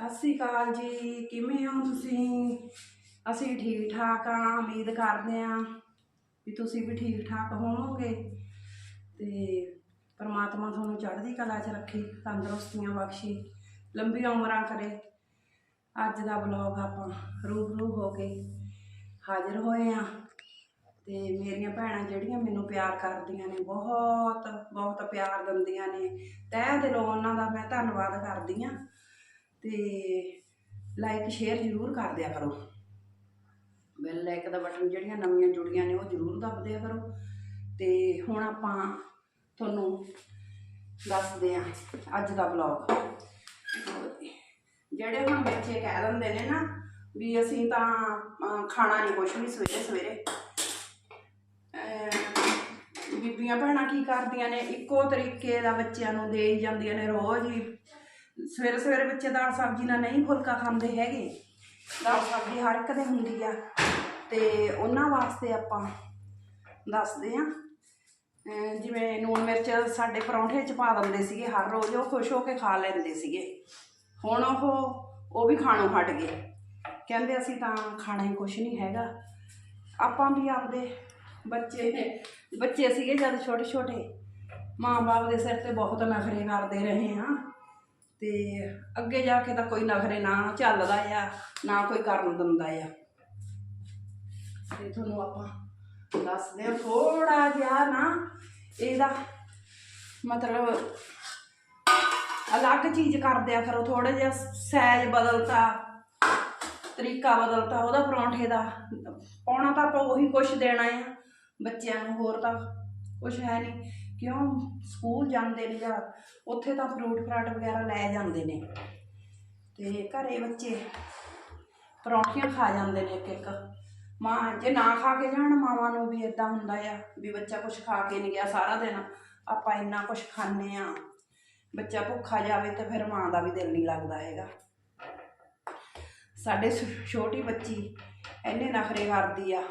ਸਤਿ ਸ੍ਰੀ ਅਕਾਲ ਜੀ, ਕਿਵੇਂ ਹੋ ਤੁਸੀਂ? ਅਸੀਂ ਠੀਕ ਠਾਕ ਆ, ਉਮੀਦ ਕਰਦੇ ਆ ਵੀ ਤੁਸੀਂ ਵੀ ਠੀਕ ਠਾਕ ਹੋਵੋਗੇ। ਤੇ ਪਰਮਾਤਮਾ ਤੁਹਾਨੂੰ ਚੜ੍ਹਦੀ ਕਲਾ 'ਚ ਰੱਖੇ, ਤੰਦਰੁਸਤੀਆਂ ਬਖਸ਼ੇ, ਲੰਬੀਆਂ ਉਮਰਾਂ ਕਰੇ। ਅੱਜ ਦਾ ਬਲੌਗ ਆਪਾਂ ਰੂਬਰੂ ਹੋ ਕੇ ਹਾਜ਼ਰ ਹੋਏ ਆ। ਤੇ ਮੇਰੀਆਂ ਭੈਣਾਂ ਜਿਹੜੀਆਂ ਮੈਨੂੰ ਪਿਆਰ ਕਰਦੀਆਂ ਨੇ, ਬਹੁਤ ਬਹੁਤ ਪਿਆਰ ਦਿੰਦੀਆਂ ਨੇ। ਤਹਿ ਦਿਲੋਂ ਉਹਨਾਂ ਦਾ ਮੈਂ ਧੰਨਵਾਦ ਕਰਦੀ ਆ। ਤੇ ਲਾਈਕ ਸ਼ੇਅਰ ਜ਼ਰੂਰ ਕਰ ਦਿਆ ਕਰੋ। ਬੈਲ ਲਾਈਕ ਦਾ ਬਟਨ ਜਿਹੜੀਆਂ ਨਵੀਆਂ ਜੁੜੀਆਂ ਨੇ, ਉਹ ਜ਼ਰੂਰ ਦਬ ਦਿਆ ਕਰੋ। ਤੇ ਹੁਣ ਆਪਾਂ ਤੁਹਾਨੂੰ ਦੱਸਦੇ ਆ ਅੱਜ ਦਾ ਬਲੌਗ ਜਿਹੜੇ ਹੁਣ ਬੱਚੇ ਕਹਿ ਦਿੰਦੇ ਨੇ ਨਾ ਵੀ ਅਸੀਂ ਤਾਂ ਖਾਣਾ ਨਹੀਂ ਕੁਛ ਵੀ ਸਵੇਰੇ ਸਵੇਰੇ। ਬੀਬੀਆਂ ਭੈਣਾਂ ਕੀ ਕਰਦੀਆਂ ਨੇ, ਇੱਕੋ ਤਰੀਕੇ ਦਾ ਬੱਚਿਆਂ ਨੂੰ ਦੇਈ ਜਾਂਦੀਆਂ ਨੇ ਰੋਜ਼ ਹੀ ਸਵੇਰੇ ਸਵੇਰੇ ਬੱਚੇ ਦਾਲ ਸਬਜ਼ੀ ਨਾਲ ਨਹੀਂ ਫੁਲਕਾ ਖਾਂਦੇ ਹੈਗੇ। ਦਾਲ ਸਬਜ਼ੀ ਹਰ ਇੱਕ ਦੇ ਹੁੰਦੀ ਆ। ਤੇ ਉਹਨਾਂ ਵਾਸਤੇ ਆਪਾਂ ਦੱਸਦੇ ਆ ਜਿਵੇਂ ਨੂਣ ਮਿਰਚ ਸਾਡੇ ਪਰੌਂਠੇ ਚ ਪਾ ਦਿੰਦੇ ਸੀਗੇ, ਹਰ ਰੋਜ਼ ਉਹ ਖੁਸ਼ ਹੋ ਕੇ ਖਾ ਲੈਂਦੇ ਸੀਗੇ। ਹੁਣ ਉਹ ਉਹ ਵੀ ਖਾਣੋਂ ਹਟ ਗਏ। ਕਹਿੰਦੇ ਅਸੀਂ ਤਾਂ ਖਾਣਾ ਹੀ ਕੁਛ ਨਹੀਂ ਹੈਗਾ। ਆਪਾਂ ਵੀ ਆਪਦੇ ਬੱਚੇ ਬੱਚੇ ਸੀਗੇ ਜਦ ਛੋਟੇ ਛੋਟੇ ਮਾਂ-ਬਾਪ ਦੇ ਸਿਰ ਤੇ ਬਹੁਤ ਨਖਰੇ ਕਰਦੇ ਰਹੇ ਹਾਂ ਤੇ ਅੱਗੇ ਜਾ ਕੇ ਤਾਂ ਕੋਈ ਨਖਰੇ ਨਾ ਚੱਲਦਾ ਆ, ਨਾ ਕੋਈ ਕਰਨ ਦਿੰਦਾ ਆ। ਤੇ ਤੁਹਾਨੂੰ ਆਪਾਂ ਦੱਸਦੇ ਹਾਂ ਥੋੜਾ ਜਿਹਾ ਨਾ ਇਹਦਾ ਮਤਲਬ ਅਲੱਗ ਚੀਜ਼ ਕਰਦਿਆ ਕਰੋ ਥੋੜਾ ਜਿਹਾ ਸਾਈਜ਼ ਬਦਲਤਾ, ਤਰੀਕਾ ਬਦਲਤਾ, ਉਹਦਾ ਪਰੌਂਠੇ ਦਾ ਪਾਉਣਾ ਤਾਂ ਆਪਾਂ ਉਹੀ ਕੁਛ ਦੇਣਾ ਆ, ਬੱਚਿਆਂ ਨੂੰ ਹੋਰ ਤਾਂ ਕੁਛ ਹੈ ਨਹੀਂ। ਕਿਉਂ ਸਕੂਲ ਜਾਂਦੇ ਨੇ ਜਾਂ ਉੱਥੇ ਤਾਂ ਫਰੂਟ ਫਰਾਟ ਵਗੈਰਾ ਲੈ ਜਾਂਦੇ ਨੇ। ਤੇ ਘਰੇ ਬੱਚੇ ਪਰੌਂਠੀਆਂ ਖਾ ਜਾਂਦੇ ਨੇ ਇੱਕ ਇੱਕ। ਮਾਂ ਜੇ ਨਾ ਖਾ ਕੇ ਜਾਣ ਮਾਵਾਂ ਨੂੰ ਵੀ ਇਦਾਂ ਹੁੰਦਾ ਆ ਵੀ ਬੱਚਾ ਕੁਛ ਖਾ ਕੇ ਨਹੀਂ ਗਿਆ ਸਾਰਾ ਦਿਨ। ਆਪਾਂ ਇੰਨਾ ਕੁਛ ਖਾਂਦੇ ਆ। ਬੱਚਾ ਭੁੱਖਾ ਜਾਵੇ ਤੇ ਫਿਰ ਮਾਂ ਦਾ ਵੀ ਦਿਲ ਨਹੀਂ ਲੱਗਦਾ ਹੈਗਾ। ਸਾਡੇ ਛੋਟੀ ਬੱਚੀ ਇੰਨੇ ਨਖਰੇ ਕਰਦੀ ਆ।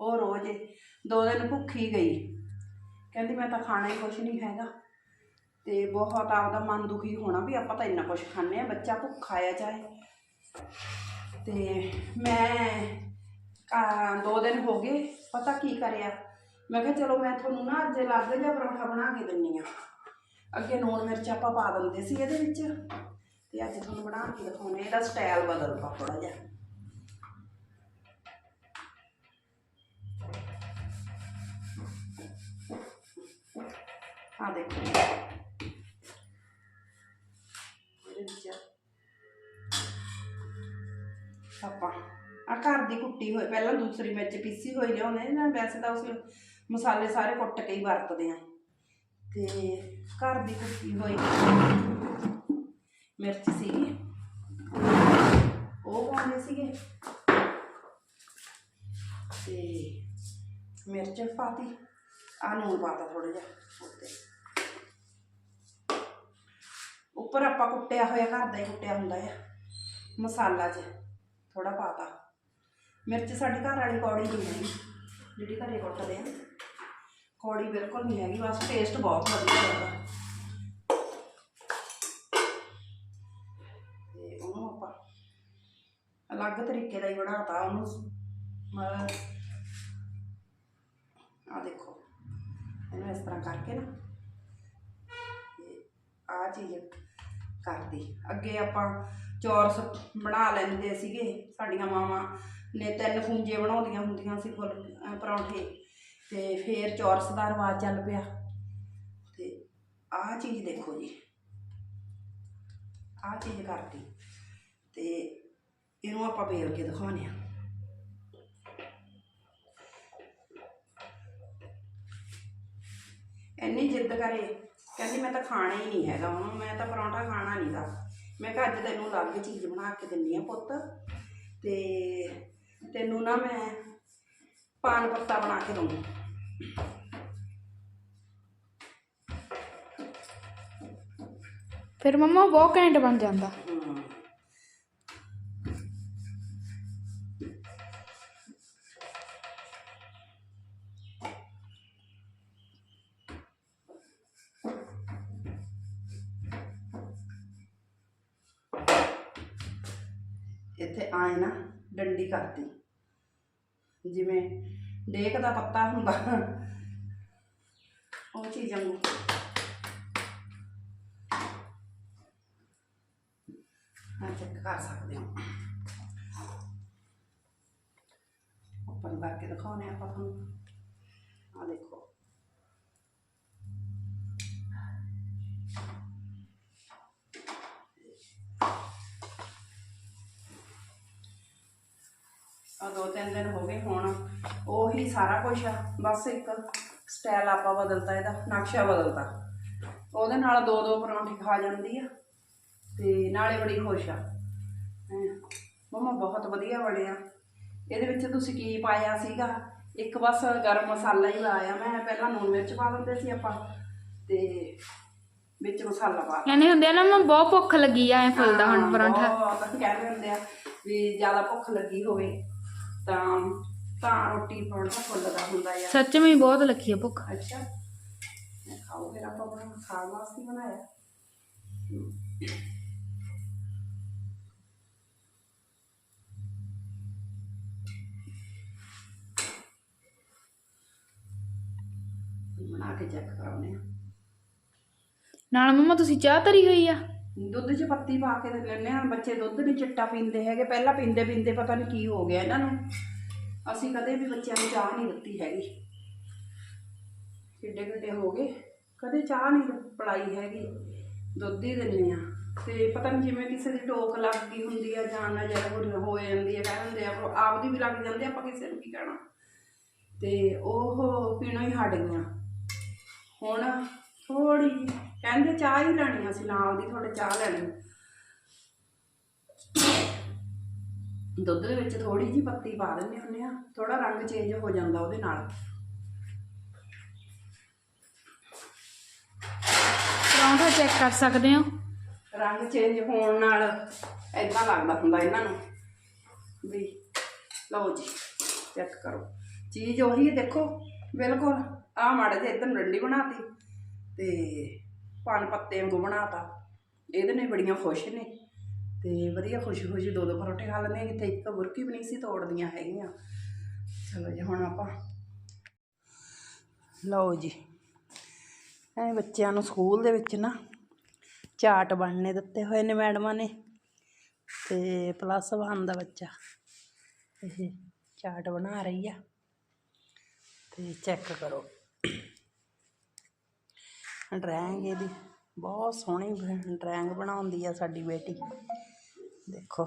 ਉਹ ਰੋਜ਼ ਦੋ ਦਿਨ ਭੁੱਖੀ ਗਈ। ਕਹਿੰਦੀ ਮੈਂ ਤਾਂ ਖਾਣਾ ਹੀ ਕੁਛ ਨਹੀਂ ਹੈਗਾ। ਤੇ ਬਹੁਤ ਆਪਦਾ ਮਨ ਦੁਖੀ ਹੋਣਾ ਵੀ ਆਪਾਂ ਤਾਂ ਇੰਨਾ ਕੁਛ ਖਾਂਦੇ ਆ ਬੱਚਾ ਭੁੱਖਾ ਆ ਚਾਹੇ। ਤੇ ਮੈਂ ਦੋ ਦਿਨ ਹੋ ਗਏ, ਪਤਾ ਕੀ ਕਰਿਆ? ਮੈਂ ਕਿਹਾ ਚਲੋ ਮੈਂ ਤੁਹਾਨੂੰ ਨਾ ਅੱਜ ਅਲੱਗ ਜਿਹਾ ਪਰੌਂਠਾ ਬਣਾ ਕੇ ਦਿੰਨੀ ਆ ਅੱਗੇ ਨੂਣ ਮਿਰਚ ਆਪਾਂ ਪਾ ਦਿੰਦੇ ਸੀ ਇਹਦੇ ਵਿੱਚ। ਤੇ ਅੱਜ ਤੁਹਾਨੂੰ ਬਣਾ ਕੇ ਦਿਖਾਉਣੇ ਇਹਦਾ ਸਟਾਈਲ ਬਦਲਦਾ ਥੋੜਾ ਜਿਹਾ। ਆ ਦੇਖੋ। ਇਹਦੇ ਵਿੱਚ ਆਪਾਂ ਆ ਘਰ ਦੀ ਕੁੱਟੀ ਹੋਈ ਪਹਿਲਾਂ ਦੂਸਰੀ ਮਿਰਚ ਪੀਸੀ ਹੋਈ ਲਿਆਉਂਦੇ ਨਾ ਵੈਸੇ ਤਾਂ ਉਸ ਮਸਾਲੇ ਸਾਰੇ ਕੁੱਟ ਕੇ ਹੀ ਵਰਤਦੇ ਆ। ਤੇ ਘਰ ਦੀ ਕੁੱਟੀ ਹੋਈ ਮਿਰਚ ਸੀਗੀ ਉਹ ਪਾਉਂਦੇ ਸੀਗੇ। ਤੇ ਮਿਰਚ ਪਾਤੀ ਆ ਨੂਣ ਪਾਤਾ ਥੋੜਾ ਜਿਹਾ ਉੱਤੇ। ਉੱਪਰ ਆਪਾਂ ਕੁੱਟਿਆ ਹੋਇਆ, ਘਰ ਦਾ ਹੀ ਕੁੱਟਿਆ ਹੁੰਦਾ ਆ। ਮਸਾਲਾ 'ਚ ਥੋੜਾ ਪਾਤਾ ਮਿਰਚ ਸਾਡੇ ਘਰ ਵਾਲੀ ਕੌੜੀ ਨਹੀਂ ਹੈਗੀ, ਜਿਹੜੀ ਘਰੇ ਕੁੱਟਦੇ ਆ। ਕੌੜੀ ਬਿਲਕੁਲ ਨਹੀਂ ਹੈਗੀ, ਬਸ ਟੇਸਟ ਬਹੁਤ ਵਧੀਆ ਲੱਗਦਾ। ਤੇ ਉਹਨੂੰ ਆਪਾਂ ਅਲੱਗ ਤਰੀਕੇ ਦਾ ਹੀ ਬਣਾਤਾ, ਉਹਨੂੰ ਮਤਲਬ ਆ ਦੇਖੋ, ਇਹਨੂੰ ਇਸ ਤਰ੍ਹਾਂ ਕਰਕੇ ਨਾ। ਤੇ ਆ ਚੀਜ਼ ਕਰਦੀ। ਅੱਗੇ ਆਪਾਂ ਚੌਰਸ ਬਣਾ ਲੈਂਦੇ ਸੀਗੇ, ਸਾਡੀਆਂ ਮਾਵਾਂ ਨੇ ਤਿੰਨ ਖੁੰਝੇ ਬਣਾਉਂਦੀਆਂ ਹੁੰਦੀਆਂ ਸੀ ਫੁੱਲ ਪਰੌਂਠੇ। ਤੇ ਫੇਰ ਚੌਰਸ ਦਾ ਰਿਵਾਜ ਚੱਲ ਪਿਆ। ਤੇ ਆਹ ਚੀਜ਼ ਦੇਖੋ ਜੀ। ਆਹ ਚੀਜ਼ ਕਰਤੀ ਤੇ ਇਹਨੂੰ ਆਪਾਂ ਵੇਲ ਕੇ ਦਿਖਾਉਂਦੇ ਆ ਇੰਨੀ ਜਿੱਦ ਕਰੇ। ਕਹਿੰਦੀ ਮੈਂ ਤਾਂ ਖਾਣਾ ਹੀ ਨਹੀਂ ਹੈਗਾ, ਉਹਨੂੰ ਮੈਂ ਤਾਂ ਪਰੌਂਠਾ ਖਾਣਾ ਨਹੀਂਗਾ ਮੈਂ ਕਿਹਾ ਅੱਜ ਤੈਨੂੰ ਅਲੱਗ ਚੀਜ਼ ਬਣਾ ਕੇ ਦਿੰਨੀ ਆ ਪੁੱਤ। ਤੇ ਤੈਨੂੰ ਨਾ ਮੈਂ ਪਾਨ ਪੱਤਾ ਬਣਾ ਕੇ ਦਊਂ। ਫਿਰ ਮੰਮਾ ਬਹੁਤ ਘੈਂਟ ਬਣ ਜਾਂਦਾ। ਇੱਥੇ ਆਏ ਨਾ, ਡੰਡੀ ਕਰਤੀ। ਜਿਵੇਂ ਡੇਕ ਦਾ ਪੱਤਾ ਹੁੰਦਾ। ਉਹ ਚੀਜ਼ ਵਾਂਗੂ। ਆ ਚੈੱਕ ਕਰ ਸਕਦੇ ਹੋ। ਓਪਨ ਕਰਕੇ ਦਿਖਾਉਣੇ ਆਪਾਂ ਤੁਹਾਨੂੰ। ਆ ਦੇਖੋ। ਆ ਦੋ ਤਿੰਨ ਦਿਨ ਹੋ ਗਏ ਹੁਣ। ਉਹੀ ਸਾਰਾ ਕੁਝ ਆ ਬਸ ਇੱਕ ਸਟਾਈਲ ਆਪਾਂ ਬਦਲਤਾ ਇਹਦਾ ਨਕਸ਼ਾ ਬਦਲਤਾ। ਉਹਦੇ ਨਾਲ ਦੋ ਦੋ ਪਰੌਂਠੇ ਖਾ ਜਾਂਦੀ ਆ ਤੇ ਨਾਲੇ ਬੜੀ ਖੁਸ਼ ਆ। ਮੰਮਾ ਬਹੁਤ ਵਧੀਆ ਬਣਿਆ ਇਹਦੇ ਵਿੱਚ ਤੁਸੀਂ ਕੀ ਪਾਇਆ ਸੀਗਾ? ਇੱਕ ਬਸ ਗਰਮ ਮਸਾਲਾ ਹੀ ਲਾਇਆ ਮੈਂ ਪਹਿਲਾਂ ਨੂਨ ਮਿਰਚ ਪਾ ਦਿੰਦੇ ਸੀ ਆਪਾਂ ਤੇ ਵਿੱਚ ਮਸਾਲਾ ਪਾ ਕਹਿੰਦੇ ਹੁੰਦੇ ਆ ਨਾ ਮੈਂ ਬਹੁਤ ਭੁੱਖ ਲੱਗੀ ਆ ਐ ਫੁੱਲਦਾ ਹੁਣ ਪਰੌਂਠਾ। ਬਹੁਤ ਕਹਿੰਦੇ ਹੁੰਦੇ ਆ ਵੀ ਜ਼ਿਆਦਾ ਭੁੱਖ ਲੱਗੀ ਹੋਵੇ। ਤਾਂ ਤਾਂ ਰੋਟੀ ਪਰੌਂਠਾ ਫੁੱਲਦਾ ਹੁੰਦਾ ਆ ਸੱਚ ਵਿੱਚ ਬਹੁਤ ਲੱਗੀ ਆ ਭੁੱਖ। ਅੱਛਾ। ਮੈਂ ਖਾਓ ਫਿਰ ਆਪਾਂ ਬਣਾ ਖਾਣ ਵਾਸਤੇ ਬਣਾਇਆ। ਬਣਾ ਕੇ ਚੈੱਕ ਕਰਾਉਨੇ ਆ ਨਾਲ ਮੰਮਾ ਤੁਸੀਂ ਚਾਹ ਧਰੀ ਹੋਈ ਆ? ਦੁੱਧ 'ਚ ਪੱਤੀ ਪਾ ਕੇ ਤੇ ਲੈਂਦੇ ਆ ਬੱਚੇ ਦੁੱਧ ਨਹੀਂ ਚਿੱਟਾ ਪੀਂਦੇ ਹੈਗੇ। ਪਹਿਲਾਂ ਪੀਂਦੇ ਪੀਂਦੇ ਪਤਾ ਨਹੀਂ ਕੀ ਹੋ ਗਿਆ ਇਹਨਾਂ ਨੂੰ। ਅਸੀਂ ਕਦੇ ਵੀ ਬੱਚਿਆਂ ਨੂੰ ਚਾਹ ਨਹੀਂ ਦਿੱਤੀ ਹੈਗੀ। ਕਿੱਡੇ ਕਿੱਡੇ ਹੋ ਗਏ। ਕਦੇ ਚਾਹ ਨਹੀਂ ਪੜਾਈ ਹੈਗੀ। ਦੁੱਧ ਹੀ ਦਿੰਦੇ ਆ ਤੇ ਪਤਾ ਨਹੀਂ ਜਿਵੇਂ ਕਿਸੇ ਦੀ ਟੋਕ ਲੱਗ ਗਈ ਹੁੰਦੀ ਆ ਜਾਂ ਨਜ਼ਰ ਹੋ- ਹੋ ਜਾਂਦੀ ਆ, ਕਹਿ ਹੁੰਦੇ ਆ ਪਰ ਆਪਦੀ ਵੀ ਲੱਗ ਜਾਂਦੇ ਆਪਾਂ ਕਿਸੇ ਨੂੰ ਕੀ ਕਹਿਣਾ। ਤੇ ਉਹ ਪੀਣੋਂ ਹੀ ਹਟ ਗਈਆਂ। ਹੁਣ ਥੋੜੀ ਕਹਿੰਦੇ ਚਾਹ ਹੀ ਲੈਣੀ ਆ, ਅਸੀਂ ਨਾਲ ਦੀ ਥੋੜੇ ਚਾਹ ਲੈਣੀ ਦੁੱਧ ਦੇ ਵਿੱਚ ਥੋੜੀ ਜਿਹੀ ਪੱਤੀ ਪਾ ਦਿੰਦੇ ਹੁੰਦੇ ਆ ਥੋੜਾ ਰੰਗ ਚੇਂਜ ਹੋ ਜਾਂਦਾ ਉਹਦੇ ਨਾਲ। ਪਰੌਂਠਾ ਚੈੱਕ ਕਰ ਸਕਦੇ ਹੋ? ਰੰਗ ਚੇਂਜ ਹੋਣ ਨਾਲ ਐਦਾਂ ਲੱਗਦਾ ਹੁੰਦਾ ਇਹਨਾਂ ਨੂੰ ਵੀ ਲਓ ਜੀ ਚੈੱਕ ਕਰੋ। ਚੀਜ਼ ਉਹੀ ਦੇਖੋ ਬਿਲਕੁਲ ਆਹ ਮਾੜੇ ਜਿਹੇ ਇੱਧਰ ਡੰਡੀ ਬਣਾਤੀ। ਤੇ ਪਾਨ ਪੱਤੇ ਵਾਂਗੂ ਬਣਾਤਾ। ਇਹਦੇ ਨੇ ਬੜੀਆਂ ਖੁਸ਼ ਨੇ। ਤੇ ਵਧੀਆ ਖੁਸ਼ੀ ਖੁਸ਼ੀ ਦੋ ਦੋ ਪਰੌਂਠੇ ਖਾ ਲੈਂਦੇ ਕਿਤੇ ਇੱਕ ਬੁਰਕੀ ਵੀ ਨਹੀਂ ਸੀ ਤੋੜਦੀਆਂ ਹੈਗੀਆਂ। ਚਲੋ ਜੀ, ਹੁਣ ਆਪਾਂ ਲਓ ਜੀ। ਐ ਬੱਚਿਆਂ ਨੂੰ ਸਕੂਲ ਦੇ ਵਿੱਚ ਨਾ ਚਾਟ ਬਣਨੇ ਦਿੱਤੇ ਹੋਏ ਨੇ ਮੈਡਮਾਂ ਨੇ। ਤੇ ਪਲੱਸ 1 ਦਾ ਬੱਚਾ ਇਹ ਚਾਟ ਬਣਾ ਰਹੀ ਆ। ਤੇ ਚੈੱਕ ਕਰੋ। ਡਰਾਇੰਗ ਇਹਦੀ। ਬਹੁਤ ਸੋਹਣੀ ਡਰਾਇੰਗ ਬਣਾਉਂਦੀ ਆ ਸਾਡੀ ਬੇਟੀ। ਦੇਖੋ।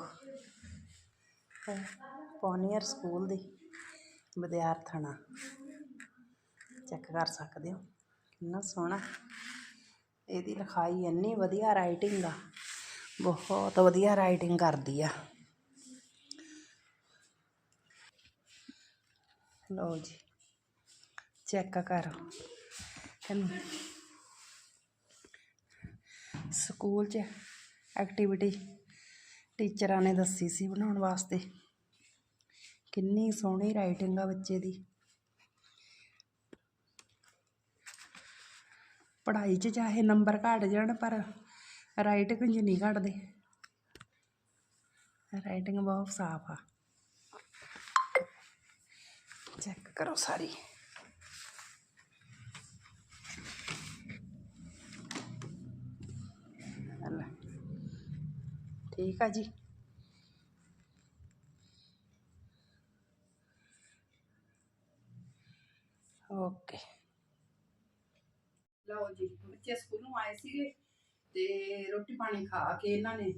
ਪੋਨੀਅਰ ਸਕੂਲ ਦੀ ਵਿਦਿਆਰਥਣਾ। ਚੈੱਕ ਕਰ ਸਕਦੇ ਹੋ। ਕਿੰਨਾ ਸੋਹਣਾ। ਇਹਦੀ ਲਿਖਾਈ ਇੰਨੀ ਵਧੀਆ ਰਾਈਟਿੰਗ ਆ। ਬਹੁਤ ਵਧੀਆ ਰਾਈਟਿੰਗ ਕਰਦੀ ਆ। ਲਓ ਜੀ। ਚੈੱਕ ਕਰੋ। ਸਕੂਲ 'ਚ ਐਕਟੀਵਿਟੀ ਟੀਚਰਾਂ ਨੇ ਦੱਸੀ ਸੀ ਬਣਾਉਣ ਵਾਸਤੇ। ਕਿੰਨੀ ਸੋਹਣੀ ਰਾਈਟਿੰਗ ਆ ਬੱਚੇ ਦੀ। ਪੜ੍ਹਾਈ 'ਚ ਚਾਹੇ ਨੰਬਰ ਘੱਟ ਜਾਣ, ਪਰ ਰਾਈਟਿੰਗ 'ਚ ਨਹੀਂ ਘਟਦੇ। ਰਾਈਟਿੰਗ ਬਹੁਤ ਸਾਫ਼ ਆ। ਚੈੱਕ ਕਰੋ ਸਾਰੀ ਲੈ। ਠੀਕ ਆ ਜੀ। ਓਕੇ। ਲਓ ਜੀ, ਬੱਚੇ ਸਕੂਲੋਂ ਆਏ ਸੀਗੇ ਤੇ ਰੋਟੀ ਪਾਣੀ ਖਾ ਕੇ ਇਹਨਾਂ ਨੇ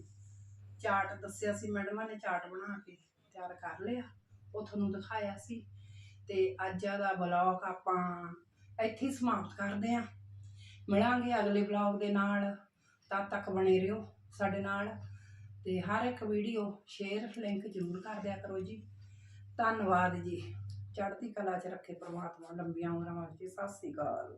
ਚਾਰਟ ਦੱਸਿਆ ਸੀ, ਮੈਡਮਾਂ ਨੇ ਚਾਟ ਬਣਾ ਕੇ ਤਿਆਰ ਕਰ ਲਿਆ, ਉਹ ਤੁਹਾਨੂੰ ਦਿਖਾਇਆ ਸੀ। ਤੇ ਅੱਜ ਦਾ ਬਲੌਗ ਆਪਾਂ ਇੱਥੇ ਸਮਾਪਤ ਕਰਦੇ ਆਂ ਮਿਲਾਂਗੇ ਅਗਲੇ ਬਲੌਗ ਦੇ ਨਾਲ, ਤਦ ਤੱਕ ਬਣੇ ਰਹੋ ਸਾਡੇ ਨਾਲ। ਤੇ ਹਰ ਇੱਕ ਵੀਡੀਓ ਸ਼ੇਅਰ ਲਿੰਕ ਜ਼ਰੂਰ ਕਰ ਦਿਆ ਕਰੋ ਜੀ। ਧੰਨਵਾਦ ਜੀ। ਚੜ੍ਹਦੀ ਕਲਾ 'ਚ ਰੱਖੇ ਪ੍ਰਮਾਤਮਾ, ਲੰਬੀਆਂ ਉਮਰਾਂ ਵਾਸਤੇ ਸਤਿ ਸ੍ਰੀ ਅਕਾਲ।